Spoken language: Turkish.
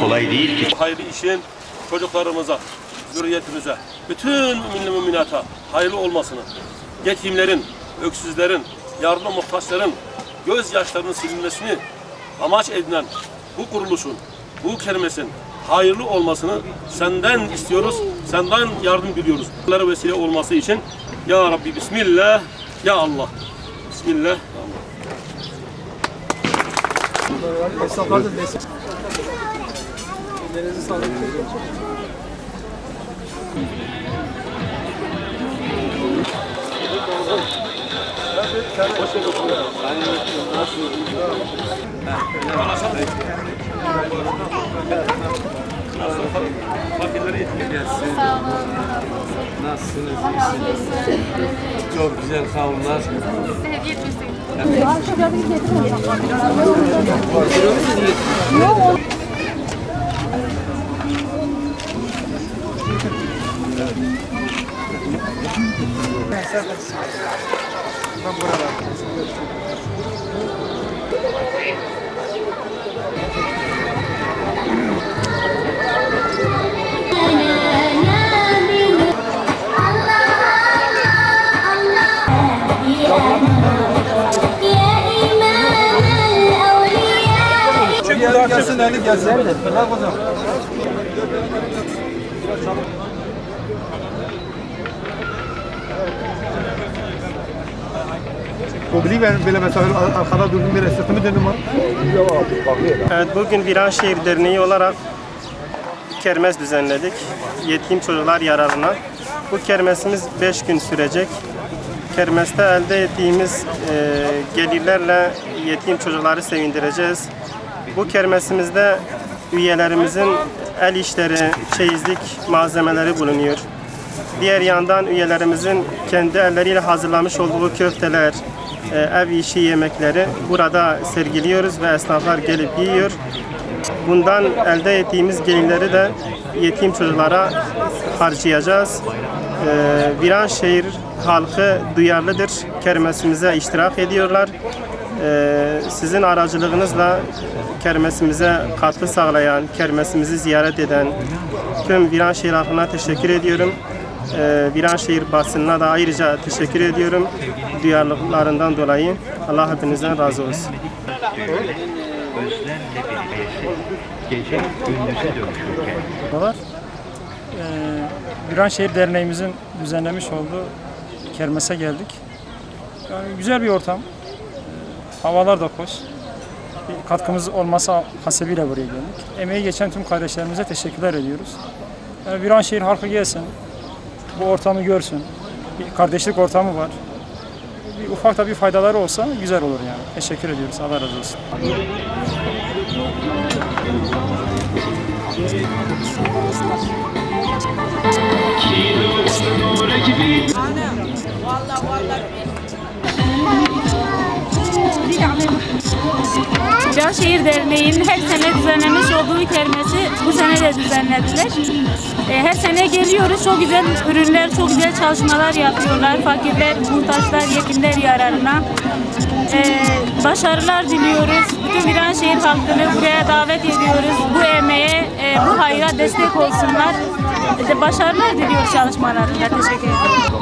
Kolay değil ki. hayırlı işin çocuklarımıza, zürriyetimize, bütün mümin müminata hayırlı olmasını, yetimlerin, öksüzlerin, yardıma muhtaçların gözyaşlarının silinmesini amaç edinen bu kuruluşun, bu kelimesin hayırlı olmasını senden istiyoruz, senden yardım diliyoruz. Bunlara vesile olması için Ya Rabbi Bismillah, Ya Allah. Bismillah, Ya Allah. Esnaflarda destek. Ellerinize sağlık. Fakirleri yetimleri. Nasılsınız? İyisiniz? Çok güzel kavunlar. يا Eli gelsin, eli gelsin. Bırak hocam. Kobli mesela arkada durdum bir sırtımı döndüm var. Evet bugün Viranşehir Derneği olarak kermes düzenledik. Yetkin çocuklar yararına. Bu kermesimiz 5 gün sürecek. Kermeste elde ettiğimiz e, gelirlerle yetim çocukları sevindireceğiz. Bu kermesimizde üyelerimizin el işleri, çeyizlik malzemeleri bulunuyor. Diğer yandan üyelerimizin kendi elleriyle hazırlamış olduğu köfteler, e, ev işi yemekleri burada sergiliyoruz ve esnaflar gelip yiyor. Bundan elde ettiğimiz gelirleri de yetim çocuklara harcayacağız. E, Viranşehir halkı duyarlıdır. Kermesimize iştirak ediyorlar. E, sizin aracılığınızla kermesimize katkı sağlayan, kermesimizi ziyaret eden tüm Viranşehir halkına teşekkür ediyorum. Ee, Viranşehir basınına da ayrıca teşekkür ediyorum duyarlılıklarından dolayı. Allah hepinizden razı olsun. Özlemle bir gece gündüze dönüşürken. Ee, Viranşehir Derneğimizin düzenlemiş olduğu kermese geldik. Yani güzel bir ortam. Havalar da hoş. Bir katkımız olması hasebiyle buraya geldik. Emeği geçen tüm kardeşlerimize teşekkürler ediyoruz. Yani Viranşehir halkı gelsin, bu ortamı görsün. Bir kardeşlik ortamı var. Bir ufak da bir faydaları olsa güzel olur yani. Teşekkür ediyoruz. Allah razı olsun. Viranşehir Derneği'nin her sene düzenlemiş olduğu kermesi bu sene de düzenlediler. E, Her sene geliyoruz. Çok güzel ürünler, çok güzel çalışmalar yapıyorlar. Fakirler, muhtaçlar, yetimler yararına. E, Başarılar diliyoruz. Bütün Viranşehir halkını buraya davet ediyoruz. Bu emeğe, e, bu hayra destek olsunlar. Başarılar diliyoruz çalışmalarında. Teşekkür ederim.